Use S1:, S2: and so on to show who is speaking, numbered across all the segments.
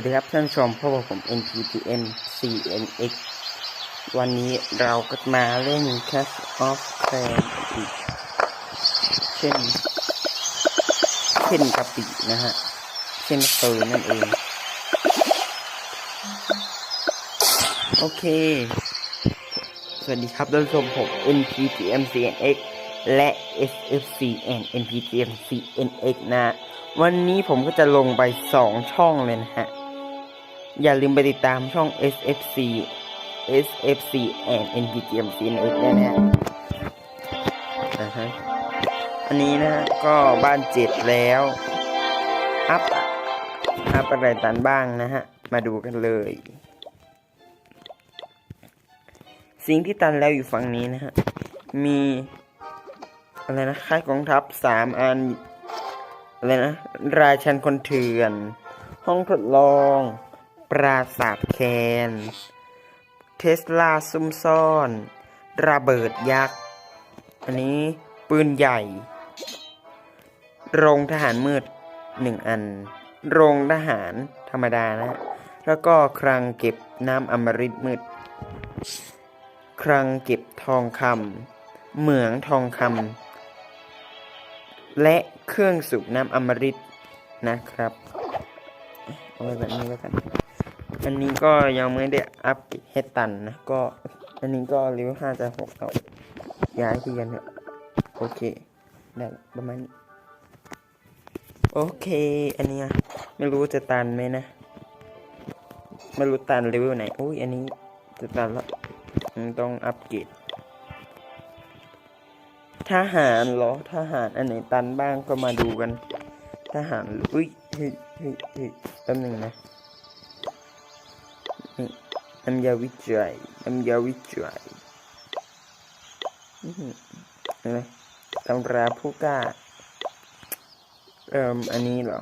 S1: วัสดีครับท่านผู้ชมพบกับผม NPTM CNX วันนี้เราก็มาเล่น Clash of Clans อีกเช่น เช่นกะปินะฮะ เช่นเคยนั่นเอง โอเค สวัสดีครับท่านผู้ชมผม NPTM CNX และ SFC and NPTM CNX นะวันนี้ผมก็จะลงไปสองช่องเลยนะฮะ อย่าลืมไปติดตามช่อง SFC SFC and NPTM CNX ด้วยนะฮะอ่าฮะอันนี้นะฮะก็บ้านเจ็ดแล้ว อัพ อัพอะไรตันบ้างนะฮะ มาดูกันเลย สิ่งที่ตันแล้วอยู่ฝั่งนี้นะฮะ มีอะไรนะค่ายกองทัพสามอันอะไรนะ ราชันคนเถื่อน ห้องทดลอง ปราสาทแคน เทสลาซุ่มซ่อน ระเบิดยักษ์ อันนี้ปืนใหญ่ โรงทหารมืดหนึ่งอัน โรงทหารธรรมดานะ แล้วก็คลังเก็บน้ำอมฤตมืดคลังเก็บทองคำเหมืองทองคำและเครื่องสูบน้ำอมฤตนะครับ เอาไว้แบบนี้แล้วกัน อันนี้ก็ยังไม่ได้อัพเฮดตันนะ ก็ อันนี้ก็เลเวลห้าจะหกเอาย้ายที่กันเถอะโอเคได้ประมาณโอเค อันเนี้ยไม่รู้จะตันไหมนะ ไม่รู้ตันเลเวลไหนอุ้ยอันนี้จะตันแล้วต้องอัปเกรดทหารเหรอทหารอันไหนตันบ้างก็มาดูกัน ทหารอุ้ยเฮ้ยเฮ้ยเฮ้ยแป๊บหนึงนะ นี่น้ำยาวิจัยน้ำยาวิจัยอื้อหืออะไรตำราผู้กล้าเอ่มอันนี้เหรอ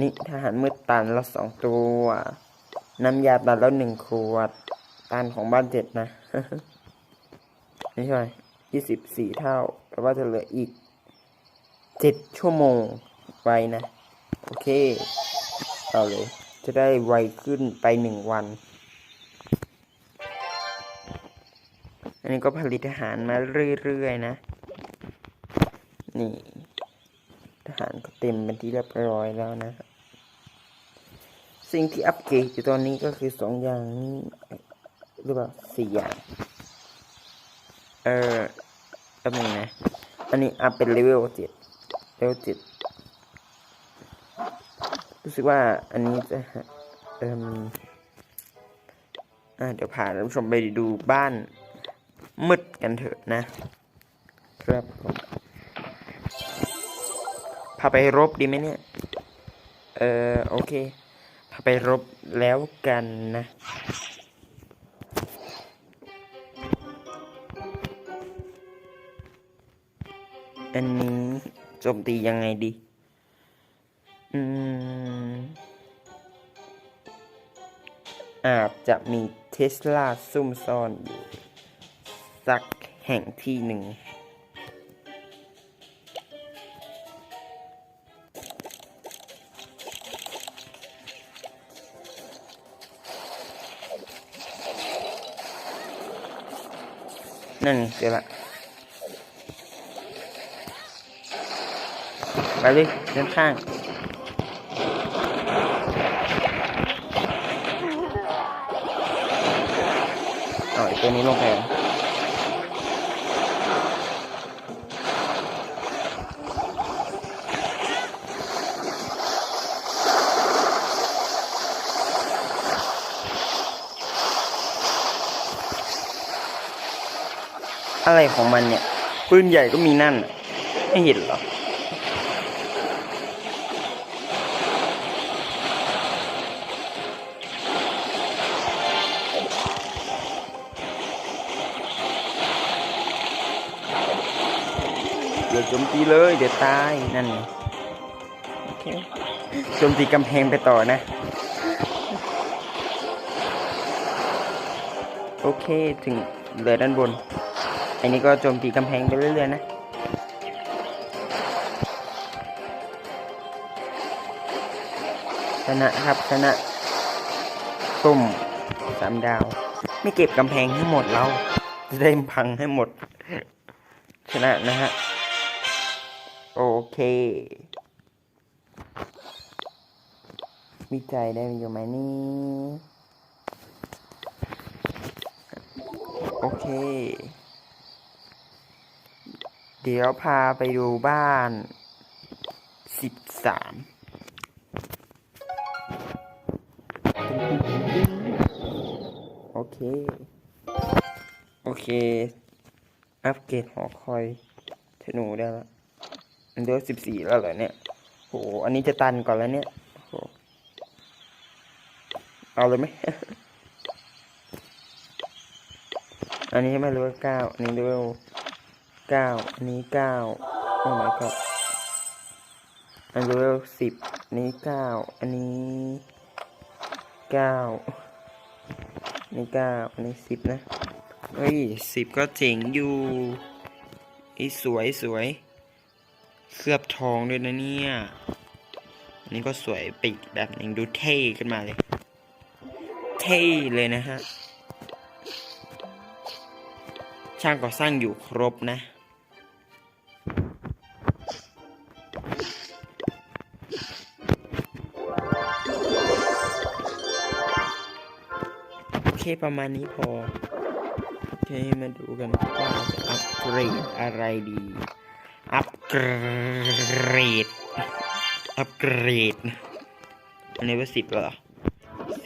S1: นี่ทหารมืดตันละสองตัว น้ำยาตันแล้วหนึ่งขวด ตันของบ้านเจ็ดนะไม่ใช่ยี่สิบสี่เท่าแปลว่าจะเหลืออีกเจ็ดชั่วโมงไว้นะ โอเค เอาเลย จะได้ไวขึ้นไปหนึ่งวัน อันนี้ก็ผลิตอาหารมาเรื่อยๆนะ นี่ทหารก็เต็มเป็นที่เรียบร้อยแล้วนะ สิ่งที่อัปเกรดอยู่ตอนนี้ก็คือสองอย่างนี้หรือเปล่าสี่อย่าง เออแป๊บนึงนะ อันนี้อัพเป็นเลเวลเจ็ดเลเวลเจ็ด รู้สึกว่าอันนี้จะเอ่มอ่าเดี๋ยวพาท่านผู้ชมไปดูบ้านมืดกันเถอะนะ ครับพาไปรบดีไหมเนี่ย เออโอเคพาไปรบแล้วกันนะอันนี้โจมตียังไงดี จะมีเทสลาซุ่มซ่อนอยู่ สักแห่งที่หนึ่ง นั่นไงเจอละไปเลยเดินข้าง อาไอ้ตัวนี้ลงแพงอะไรของมันเนี่ยปืนใหญ่ก็มีนั่น ไม่เห็นหรอ ดี๋ยวโจมตีเลยเดี๋ยวตายนั่นโอเคโจมตีกำแพงไปต่อนะ โอเคถึงเหลือด้านบน อันนี้ก็โจมตีกำแพงไปเรื่อยๆนะชนะครับชนะตุ่มสามดาว ไม่เก็บกำแพงให้หมดเราจะได้พังให้หมดชนะนะฮะ เควิจัยได้อยู่ไหมนี่ โอเค เดี๋ยวพาไปดูบ้านสิบสามโอเค โอเค อัปเกรดหอคอยธนูได้แล้ว เดียวสิบสี่แล้วเหรอเนี่ยโหอันนี้จะตันก่อนแล้วเนี่ยโหเอาเลยไหม อันนี้ไม่รู้ว่าเก้าอันนี้เลเวลเก้าอันนี้เก้าโอ้ my god อันเลเวลสิบอันนี้เก้าอันนี้เก้าอันนี้เก้าอันนี้สิบนะเฮ้ยสิบก็เจ๋งอยู่อีสวยสวย เคลือบทองด้วยนะเนี่ยอันนี้ก็สวยปอีกแบบหนึ่งดูเท่ขึ้นมาเลย เท่เลยนะฮะ ช่างก่อสร้างอยู่ครบนะโอเคประมาณนี้พอ โอเค มาดูกันว่าจะอัปเกรดอะไรดี กรด อัปเกรดอันนี้ว่าสิบเหรอ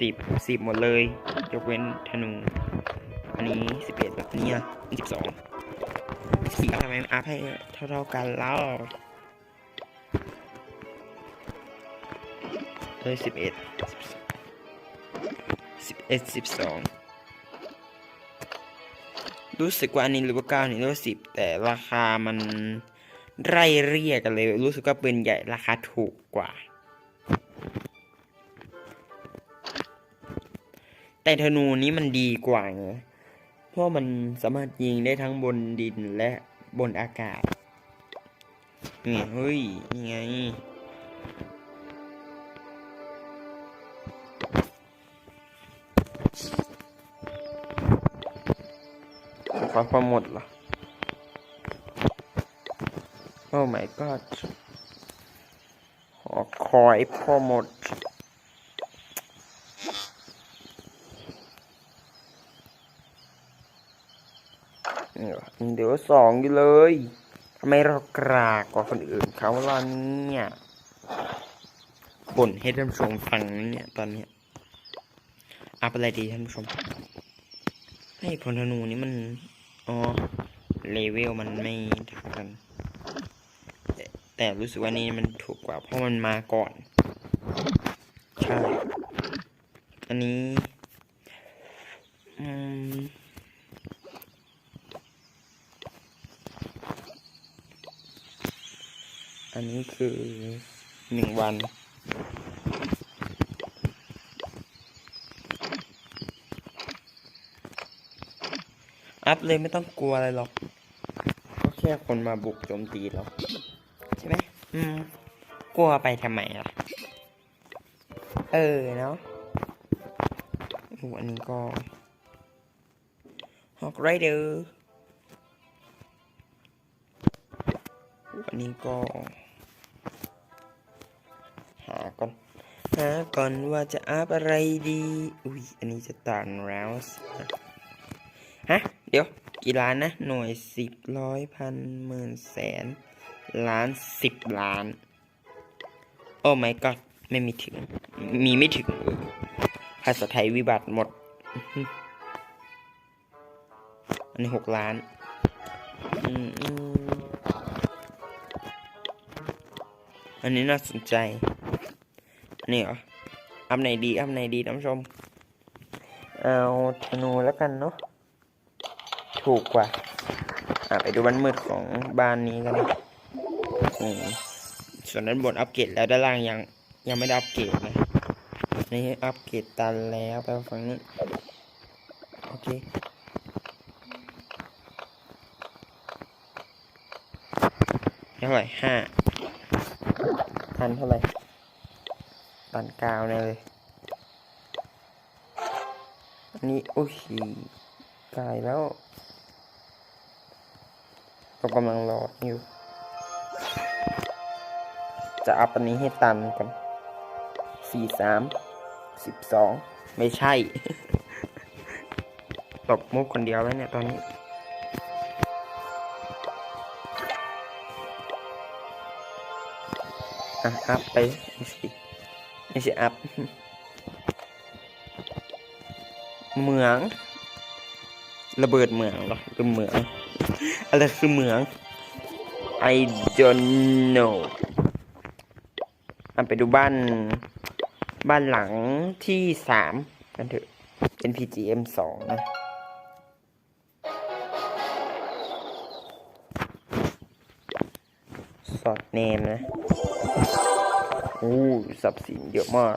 S1: สิบสิบหมดเลย ยกเว้นธนู อันนี้สิบเอ็ดแบบนี้อะสิบสองสี่ทำไมอัพให้เท่าๆกันแล้วเลยสิบเอ็ดสิบเอ็ดสิบสองรู้สึกว่าอันนี้หรือว่าเก้านี่หรือว่าสิบแต่ราคามัน ไร่เรียกกันเลย รู้สึกว่าปืนใหญ่ราคาถูกกว่า แต่ธนูนี้มันดีกว่าไงเพราะมันสามารถยิงได้ทั้งบนดินและบนอากาศนี่เฮ้ยนี่ไงความความหมดเหรอ โอ้ my god หอคอยพ่อหมด เดี๋ยวสองอยู่เลยทำไมเรากรากกว่าคนอื่นเขาล่ะเนี่ยบ่นให้ท่านผู้ชมฟังนะเนี่ยตอนเนี้ยอัพอะไรดีท่านผู้ชม ให้พลธนูนี้มัน อ๋อ เลเวลมันไม่เท่ากัน แต่รู้สึกว่านี่มันถูกกว่าเพราะมันมาก่อน ใช่ อันนี้อืมอันนี้คือหนึ่งวัน อัพเลยไม่ต้องกลัวอะไรหรอก ก็แค่คนมาบุกโจมตีเราใช่ไหม อืม กลัวไปทำไมล่ะ เออเนาะอู้อันนี้ก็ฮอกไรเดอร์อันนี้ก็ หาก่อน หาก่อนว่าจะอัพอะไรดี อุ้ย อันนี้จะตันแล้วสินะฮะ เดี๋ยว กี่ล้านนะ หน่วยสิบร้อยพันหมื่นแสน ล้านสิบล้าน โอ้ my god ไม่มีถึง มีไม่ถึง ภาษาไทยวิบัติหมด อันนี้หกล้านอันนี้น่าสนใจ นี่เหรอ อัพไหนดี อัพไหนดีท่านผู้ชม เอาธนูแล้วกันเนาะ ถูกกว่า อะ ไปดูบ้านมืดของบ้านนี้กันนะ ส่วนด้านบนอัปเกรดแล้วด้านล่างยังยังไม่ได้อัปเกรดนะนี่อัปเกรดตันแล้วไปฝั่งนี้โอเคเท่าไหร่ห้าทันเท่าไหร่ตันกาวเลยอันนี้โอ้ยกายแล้วเรากำลังรออยู่ จะอัพอันนี้ให้ตันกันสี่สามสิบสองไม่ใช่ ตบมุกคนเดียวแล้วเนี่ยตอนนี้ อะอัพไปไม่ใช่ไม่ใช่อัพเหมือง ระเบิดเหมืองหรอหรือเหมือง อะไรคือเหมือง I don't know อัน ไปดูบ้าน บ้านหลังที่สามกันเถอะ NPGM สองนะสอดเนมนะ อู้สับสินเยอะมาก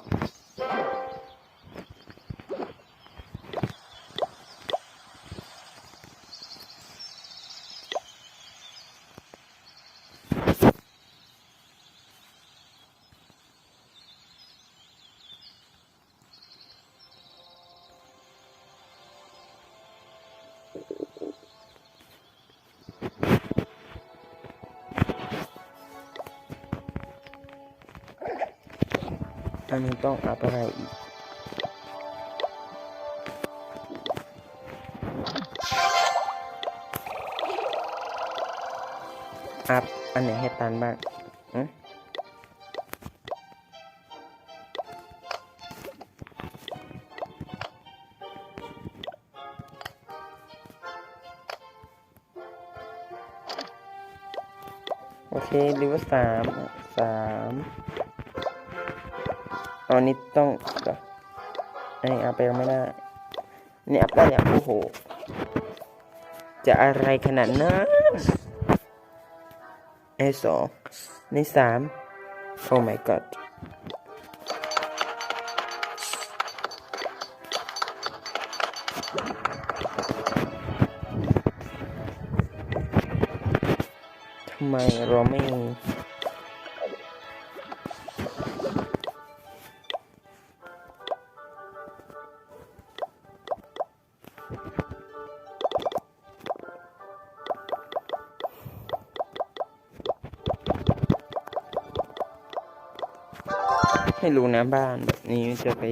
S1: อันนี้ต้องอัพอะไรอีกอัพอันไหนให้ตันบ้างอืมโอเคหรือว่าสามสาม อันนี้ต้องไอันนี้อัพไปยังไม่ได้นี่อัพได้แล้วโอ้โห จะอะไรขนาดนั้นไอสองในสามโอ้ my god ทำไมเราไม่ ไม่รู้นะบ้านแบบนี้จะไป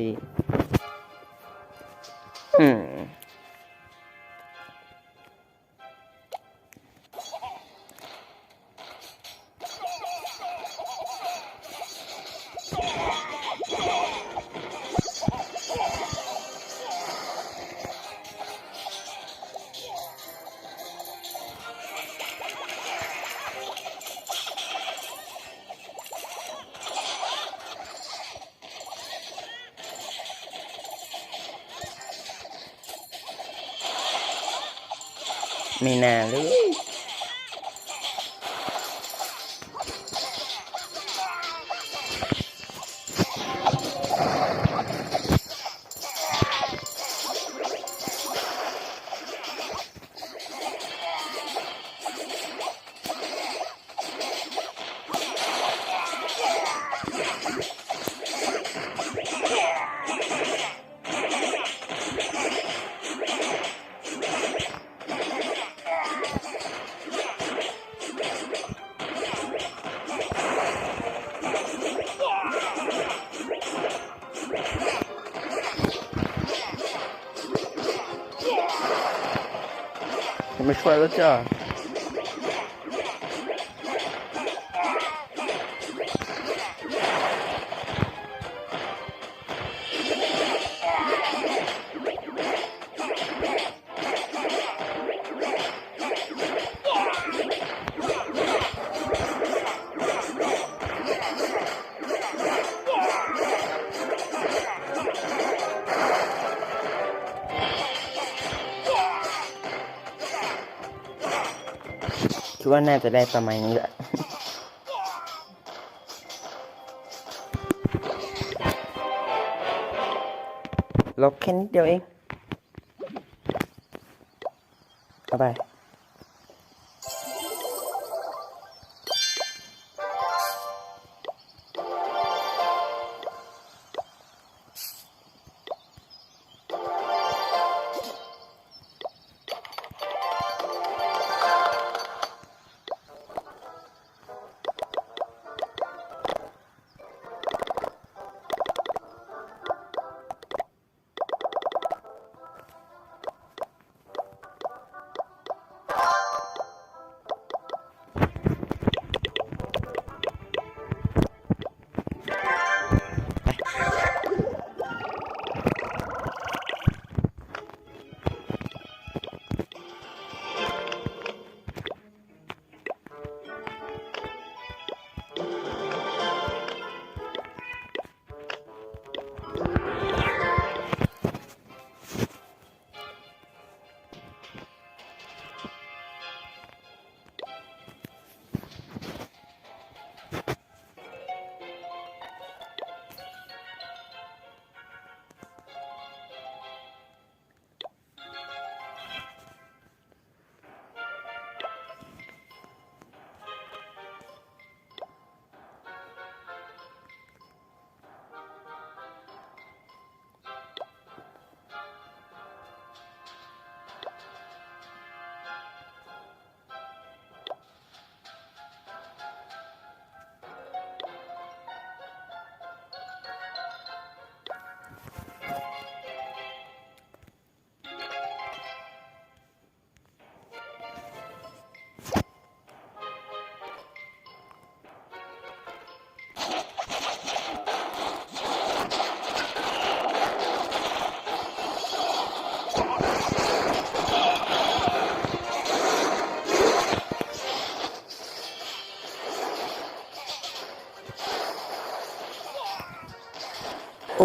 S1: ไม่น่าเลย ไม่ช่วยแล้ ว่าน่าจะได้ประมาณนี้แหละลบแค่นิดเดียวเองเอาไป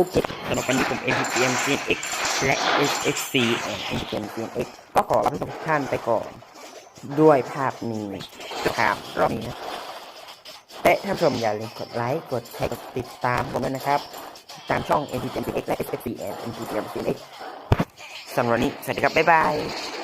S1: เคสำหรับวันนี้ผม NPM CNX และ SXC NPM CNX ก็ขอลาทุกท่านไปก่อน ด้วยภาพนี้ครับรอบนี้นะและท่านผู้ชมอย่าลืมกดไลค์ กดแชร์ กดติดตามผมด้วยนะครับ ตามช่อง NPM CNX และ SXC NPM CNX สำหรับวันนี้ สวัสดีครับ บ๊ายบาย